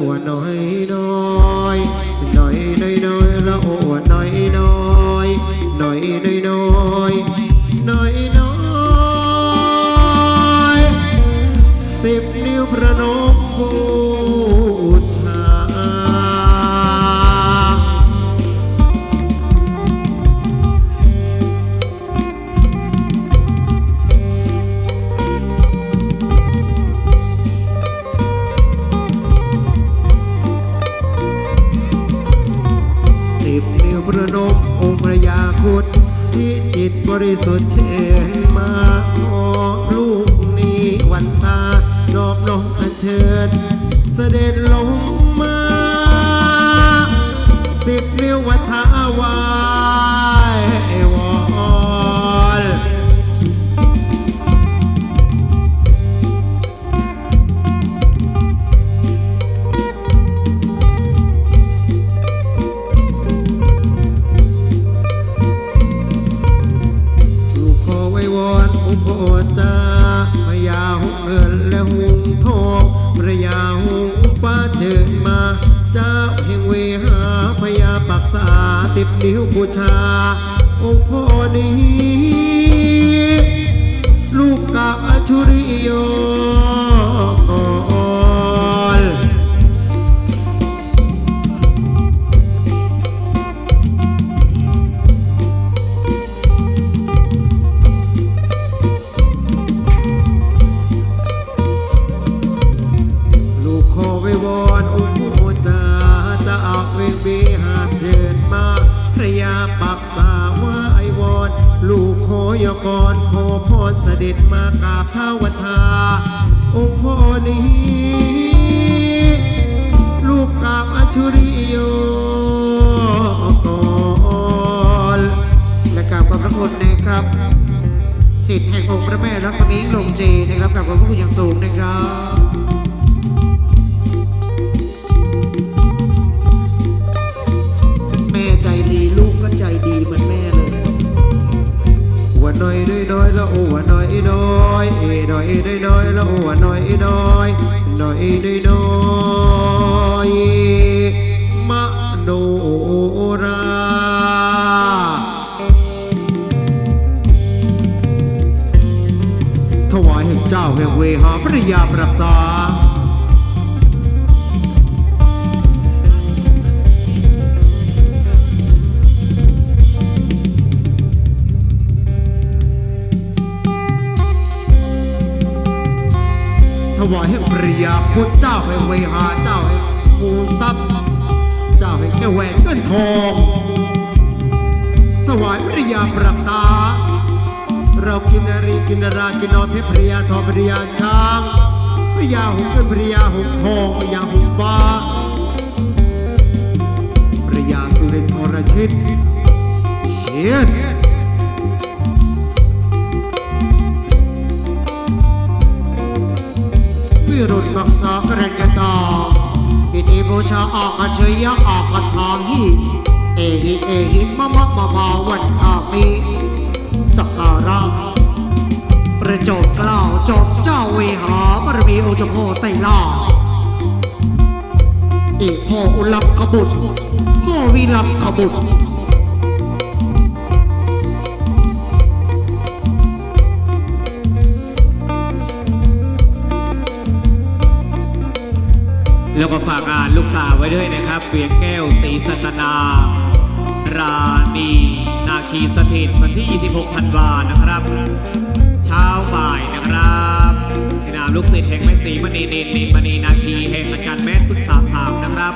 อ้วนน้อยน้อ บูชาองค์พ่อนี้ ลูกกาอชุริโยอนลูกขอไว้วอน กขอยกรขอพรเสด็จมากราบเท้าวทาองค์พ่อนี้ ลูกกราบอชุริโยก่อนและกราบขอบพระคุณนะครับสิทธิ์แห่งองค์พระแม่ลักษมีลงเจนะครับกราบขอบพระคุณอย่างสูงนะครับแม่ใจดีลูกก็ใจดีเหมือนแม่ น้อยน้อยน้อยละอ้หัวน้อยน้อยเอ้น้อยน้อยน้อยละอ้หัวน้อยน้อยน้อยน้อยน้อยมโนราถวายให้เจ้าแห่งเวหาพระยาปรักษา วายให้ภริยาคุณเจ้าแห่งเวหาเจ้าแห่งภูทรัพย์เจ้าแห่งแก้วแหวนเงินทอง ถวายภริยาปรักษา เรากินนารีกินนารากินนอนเพชรภริยาทองภริยาช้างภริยาหงส์เงินภริยาหงส์ทองภริยาหงส์ฟ้าภริยาสุรินทร์อรชิตเชียด รุณรักษากระกตาพิธีบูชาออกกระเชยยะออกกระชางฮีเอหิเอหิมะมะมะมาวันทามีสักการะประโจทย์กล้าวจอมเจ้าเวหาบารมีอจาพ่อไสล่าอีกพ่ออุลัมกบุตรพ่อวิลัมกบุตร แล้วก็ฝากงานลูกสาวไว้ด้วยนะครับ เปียกแก้วศรีสัตนา ราณีนาคีสถิตวันที่ 26ธันวานะครับ เช้าบ่ายนะครับในนามลูกศิษย์แห่งแม่ศรีมณีนินนินมณีนาคีแห่งอาจารย์แม่ปรึกษาสามนะครับ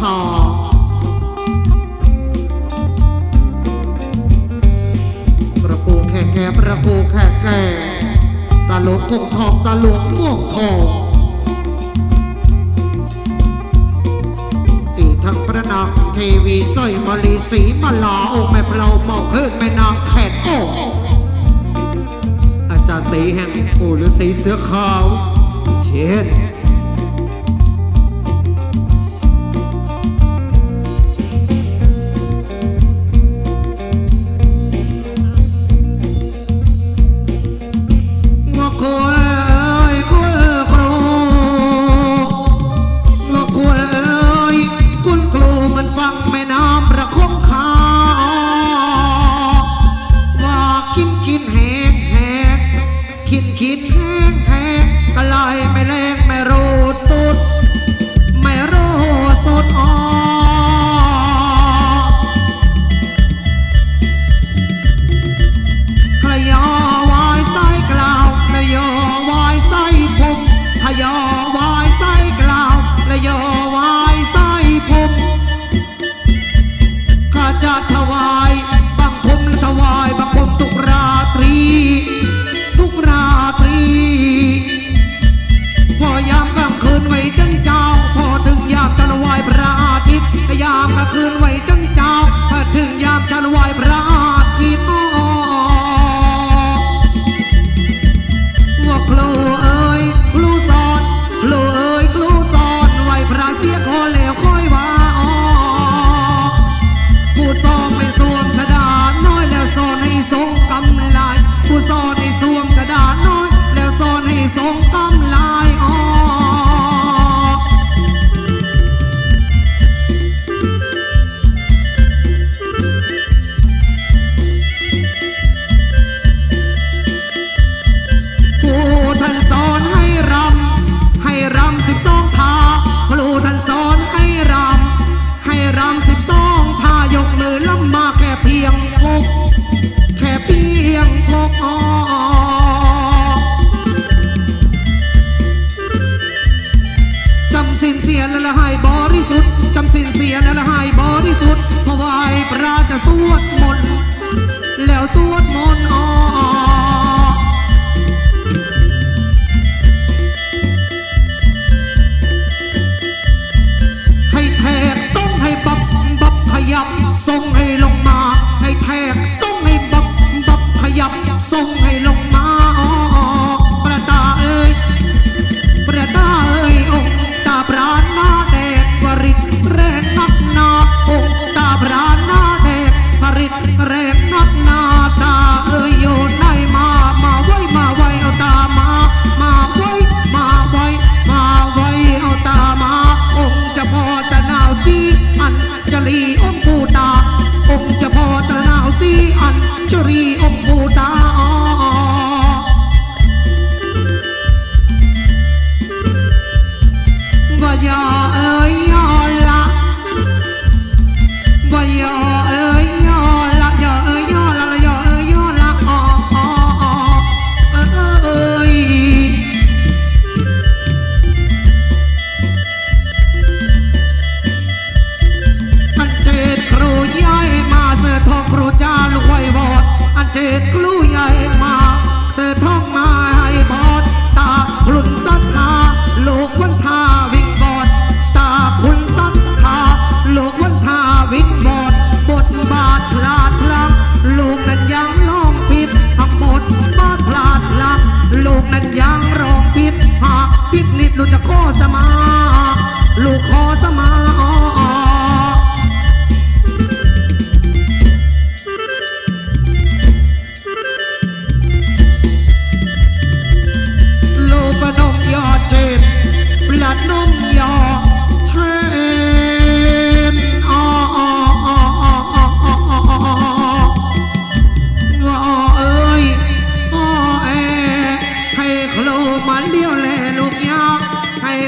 คอระปูแขกประปูแข่แก่ตาหลวงคงทองตาหลวงม่วงทองอีกทั้งพระนางเทวีสร้อยมลีสีมาลาโองแม่เราเมอกเฮิกแม่นางแขกโอ้อาจารย์ตีแห่งปู่ฤาษีเสื้อขาวเช่น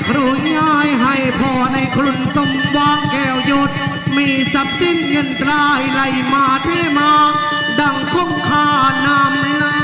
ครูย้อยให้พ่อในครุนสมวางแก้วยดมีจับจิ้นเงินตรายไหลมาเทมา ดังคงคานำลา